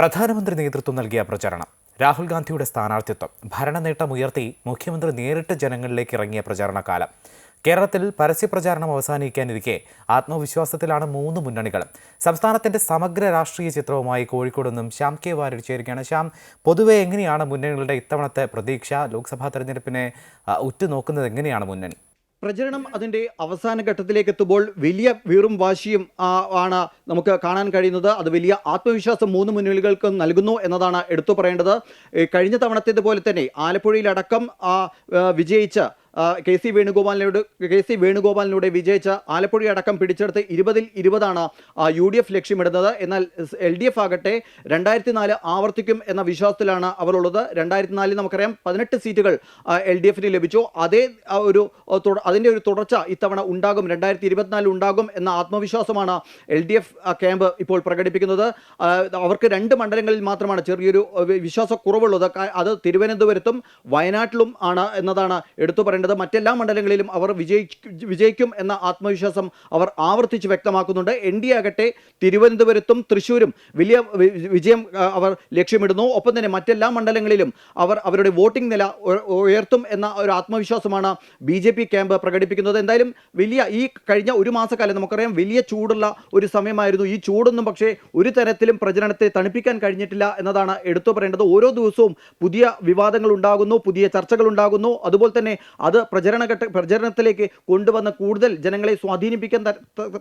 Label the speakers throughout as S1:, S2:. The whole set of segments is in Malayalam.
S1: പ്രധാനമന്ത്രി നേതൃത്വം നൽകിയ പ്രചരണം. രാഹുൽ ഗാന്ധിയുടെ സ്ഥാനാർത്ഥിത്വം. ഭരണനേട്ടം ഉയർത്തി മുഖ്യമന്ത്രി നേരിട്ട് ജനങ്ങളിലേക്ക് ഇറങ്ങിയ പ്രചാരണകാലം. കേരളത്തിൽ പരസ്യപ്രചാരണം അവസാനിക്കാനിരിക്കെ ആത്മവിശ്വാസത്തിലാണ് മൂന്ന് മുന്നണികളും. സംസ്ഥാനത്തിന്റെ സമഗ്ര രാഷ്ട്രീയ ചിത്രവുമായി കോഴിക്കോട് നിന്നും ശ്യാം കെ വാര്യർ ചേരുകയാണ്. ശ്യാം പൊതുവെ എങ്ങനെയാണ് മുന്നണികളുടെ ഇത്തവണത്തെ പ്രതീക്ഷ? ലോക്സഭാ തെരഞ്ഞെടുപ്പിനെ ഉറ്റുനോക്കുന്നത് എങ്ങനെയാണ് മുന്നണി?
S2: പ്രചരണം അതിന്റെ അവസാന ഘട്ടത്തിലേക്ക് എത്തുമ്പോൾ വലിയ വീറും വാശിയും ആണ് നമുക്ക് കാണാൻ കഴിയുന്നത്. അത് വലിയ ആത്മവിശ്വാസം മൂന്ന് മുന്നണികൾക്കും നൽകുന്നു എന്നതാണ് എടുത്തു പറയേണ്ടത്. കഴിഞ്ഞ തവണത്തേതുപോലെ തന്നെ ആലപ്പുഴയിലടക്കം വിജയിച്ച കെ സി വേണുഗോപാലിനോട് കെ സി വേണുഗോപാലിലൂടെ വിജയിച്ച ആലപ്പുഴ അടക്കം പിടിച്ചെടുത്ത് ഇരുപതിൽ ഇരുപതാണ് യു ഡി എഫ് ലക്ഷ്യമിടുന്നത്. എന്നാൽ എൽ ഡി എഫ് ആകട്ടെ രണ്ടായിരത്തി നാല് ആവർത്തിക്കും എന്ന വിശ്വാസത്തിലാണ് അവർ ഉള്ളത് രണ്ടായിരത്തി നാലിൽ നമുക്കറിയാം പതിനെട്ട് സീറ്റുകൾ എൽ ഡി എഫിന് ലഭിച്ചു. അതേ ഒരു അതിന്റെ ഒരു തുടർച്ച ഇത്തവണ ഉണ്ടാകും. രണ്ടായിരത്തി ഇരുപത്തിനാലിൽ ഉണ്ടാകും എന്ന ആത്മവിശ്വാസമാണ് എൽ ഡി എഫ് ക്യാമ്പ് ഇപ്പോൾ പ്രകടിപ്പിക്കുന്നത്. അവർക്ക് രണ്ട് മണ്ഡലങ്ങളിൽ മാത്രമാണ് ചെറിയൊരു വിശ്വാസക്കുറവുള്ളത്. അത് തിരുവനന്തപുരത്തും വയനാട്ടിലും ആണ് എന്നതാണ് എടുത്തു പറയേണ്ടത് മറ്റെല്ലാ മണ്ഡലങ്ങളിലും അവർ വിജയിക്കും വിജയിക്കും എന്ന ആത്മവിശ്വാസം അവർ ആവർത്തിച്ച് വ്യക്തമാക്കുന്നുണ്ട്. എൻ ഡി ആകട്ടെ തിരുവനന്തപുരത്തും തൃശ്ശൂരും വലിയ വിജയം അവർ ലക്ഷ്യമിടുന്നു. ഒപ്പം തന്നെ മറ്റെല്ലാ മണ്ഡലങ്ങളിലും അവർ അവരുടെ വോട്ടിംഗ് നില ഉയർത്തും എന്ന ഒരു ആത്മവിശ്വാസമാണ് ബി ജെ പി ക്യാമ്പ് പ്രകടിപ്പിക്കുന്നത്. എന്തായാലും വലിയ ഈ കഴിഞ്ഞ ഒരു മാസക്കാലം നമുക്കറിയാം വലിയ ചൂടുള്ള ഒരു സമയമായിരുന്നു. ഈ ചൂടൊന്നും പക്ഷേ ഒരു തരത്തിലും പ്രചരണത്തെ തണുപ്പിക്കാൻ കഴിഞ്ഞിട്ടില്ല എന്നതാണ് എടുത്തു പറയേണ്ടത്. ഓരോ ദിവസവും പുതിയ വിവാദങ്ങൾ ഉണ്ടാകുന്നു പുതിയ ചർച്ചകൾ ഉണ്ടാകുന്നു. അതുപോലെ തന്നെ അത് പ്രചരണ ഘട്ട പ്രചരണത്തിലേക്ക് കൊണ്ടുവന്ന് കൂടുതൽ ജനങ്ങളെ സ്വാധീനിപ്പിക്കാൻ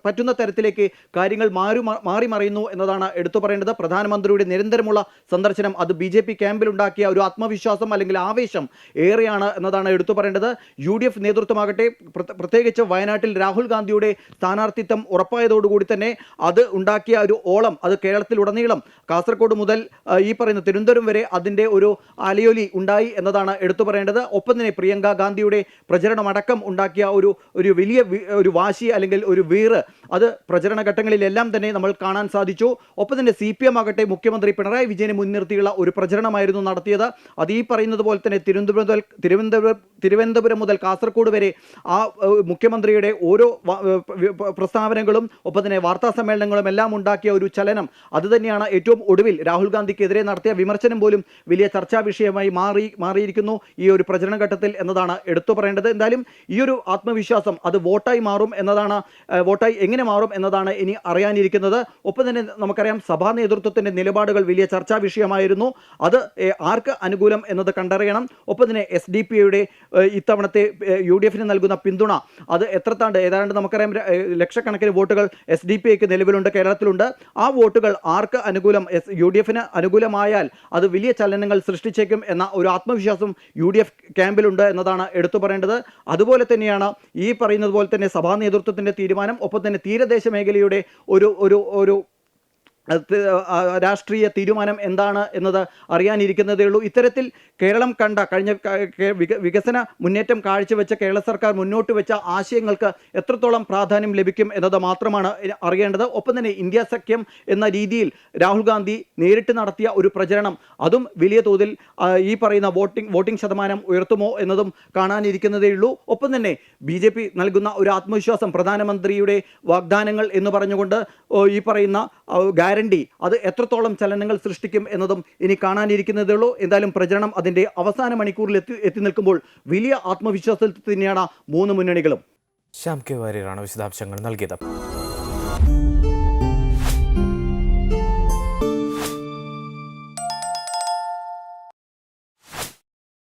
S2: പറ്റുന്ന തരത്തിലേക്ക് കാര്യങ്ങൾ മാറി മാറി മറിയുന്നു എന്നതാണ് എടുത്തു പറയേണ്ടത്. പ്രധാനമന്ത്രിയുടെ നിരന്തരമുള്ള സന്ദർശനം അത് ബി ജെ പി ക്യാമ്പിൽ ഉണ്ടാക്കിയ ഒരു ആത്മവിശ്വാസം അല്ലെങ്കിൽ ആവേശം ഏറെയാണ് എന്നതാണ് എടുത്തു പറയേണ്ടത്. യു ഡി എഫ് നേതൃത്വമാകട്ടെ പ്രത്യേകിച്ച് വയനാട്ടിൽ രാഹുൽ ഗാന്ധിയുടെ സ്ഥാനാർത്ഥിത്വം ഉറപ്പായതോടുകൂടി തന്നെ അത് ഉണ്ടാക്കിയ ഒരു ഓളം അത് കേരളത്തിലുടനീളം കാസർഗോഡ് മുതൽ ഈ പറയുന്ന തിരുവനന്തപുരം വരെ അതിന്റെ ഒരു അലയൊലി ഉണ്ടായി എന്നതാണ് എടുത്തു പറയേണ്ടത്. ഒപ്പം തന്നെ പ്രിയങ്ക ഗാന്ധിയുടെ പ്രചരണം അടക്കം ഉണ്ടാക്കിയ ഒരു ഒരു വലിയ ഒരു വാശി അല്ലെങ്കിൽ ഒരു വീറ് അത് പ്രചരണ ഘട്ടങ്ങളിലെല്ലാം തന്നെ നമ്മൾ കാണാൻ സാധിച്ചു. ഒപ്പം തന്നെ സി പി എം ആകട്ടെ മുഖ്യമന്ത്രി പിണറായി വിജയനെ മുൻനിർത്തിയുള്ള ഒരു പ്രചരണമായിരുന്നു നടത്തിയത്. അത് ഈ പറയുന്നത് പോലെ തന്നെ തിരുവനന്തപുരം തിരുവനന്തപുരം തിരുവനന്തപുരം മുതൽ കാസർഗോഡ് വരെ ആ മുഖ്യമന്ത്രിയുടെ ഓരോ പ്രസ്താവനകളും ഒപ്പം തന്നെ വാർത്താ സമ്മേളനങ്ങളും എല്ലാം ഉണ്ടാക്കിയ ഒരു ചലനം. അതുതന്നെയാണ് ഏറ്റവും ഒടുവിൽ രാഹുൽ ഗാന്ധിക്കെതിരെ നടത്തിയ വിമർശനം പോലും വലിയ ചർച്ചാ വിഷയമായി മാറി മാറിയിരിക്കുന്നു ഈ ഒരു പ്രചരണ ഘട്ടത്തിൽ എന്നതാണ് എടുത്തു പറയേണ്ടത്. എന്തായാലും ഈ ഒരു ആത്മവിശ്വാസം അത് വോട്ടായി മാറും എന്നതാണ് വോട്ടായി എങ്ങനെ മാറും എന്നതാണ് ഇനി അറിയാനിരിക്കുന്നത്. ഒപ്പം തന്നെ നമുക്കറിയാം സഭാ നേതൃത്വത്തിന്റെ നിലപാടുകൾ വലിയ ചർച്ചാ വിഷയമായിരുന്നു. അത് ആർക്ക് അനുകൂലം എന്നത് കണ്ടറിയണം. ഒപ്പം തന്നെ എസ് ഡി പി യുടെ ഇത്തവണത്തെ യു ഡി എഫിന് നൽകുന്ന പിന്തുണ അത് എത്രത്താണ്ട് ഏതാണ്ട് നമുക്കറിയാം ലക്ഷക്കണക്കിന് വോട്ടുകൾ എസ് ഡി പി ഐക്ക് നിലവിലുണ്ട് കേരളത്തിലുണ്ട്. ആ വോട്ടുകൾ ആർക്ക് അനുകൂലം എസ് യു ഡി എഫിന് അനുകൂലമായാൽ അത് വലിയ ചലനങ്ങൾ സൃഷ്ടിച്ചേക്കും എന്ന ഒരു ആത്മവിശ്വാസം യു ഡി എഫ് ക്യാമ്പിലുണ്ട് എന്നതാണ് എടുത്തു പറയേണ്ടത്. അതുപോലെ തന്നെയാണ് ഈ പറയുന്നത് പോലെ തന്നെ സഭാ നേതൃത്വത്തിന്റെ തീരുമാനം ഒപ്പം തന്നെ തീരദേശ മേഖലയുടെ ഒരു ഒരു ഒരു രാഷ്ട്രീയ തീരുമാനം എന്താണ് എന്നത് അറിയാനിരിക്കുന്നതേ ഉള്ളൂ. ഇത്തരത്തിൽ കേരളം കണ്ട കഴിഞ്ഞ വികസന മുന്നേറ്റം കാഴ്ചവെച്ച കേരള സർക്കാർ മുന്നോട്ട് വെച്ച ആശയങ്ങൾക്ക് എത്രത്തോളം പ്രാധാന്യം ലഭിക്കും എന്നത് മാത്രമാണ് അറിയേണ്ടത്. ഒപ്പം തന്നെ ഇന്ത്യ സഖ്യം എന്ന രീതിയിൽ രാഹുൽ ഗാന്ധി നേരിട്ട് നടത്തിയ ഒരു പ്രചരണം അതും വലിയ തോതിൽ ഈ പറയുന്ന വോട്ടിംഗ് വോട്ടിംഗ് ശതമാനം ഉയർത്തുമോ എന്നതും കാണാനിരിക്കുന്നതേ ഉള്ളൂ. ഒപ്പം തന്നെ ബി നൽകുന്ന ഒരു ആത്മവിശ്വാസം പ്രധാനമന്ത്രിയുടെ വാഗ്ദാനങ്ങൾ എന്ന് പറഞ്ഞുകൊണ്ട് ഈ പറയുന്ന ഗ്യാരണ്ടി അത് എത്രത്തോളം ചലനങ്ങൾ സൃഷ്ടിക്കും എന്നതും ഇനി കാണാനിരിക്കുന്നതേ ഉള്ളൂ എന്തായാലും പ്രചരണം അതിന്റെ അവസാന മണിക്കൂറിൽ എത്തി എത്തി നിൽക്കുമ്പോൾ വലിയ ആത്മവിശ്വാസത്തിൽ തന്നെയാണ് മൂന്ന് മുന്നണികളും.
S1: ശ്യാം കെ വാര്യരാണ് വിശദാംശങ്ങൾ നൽകിയത്.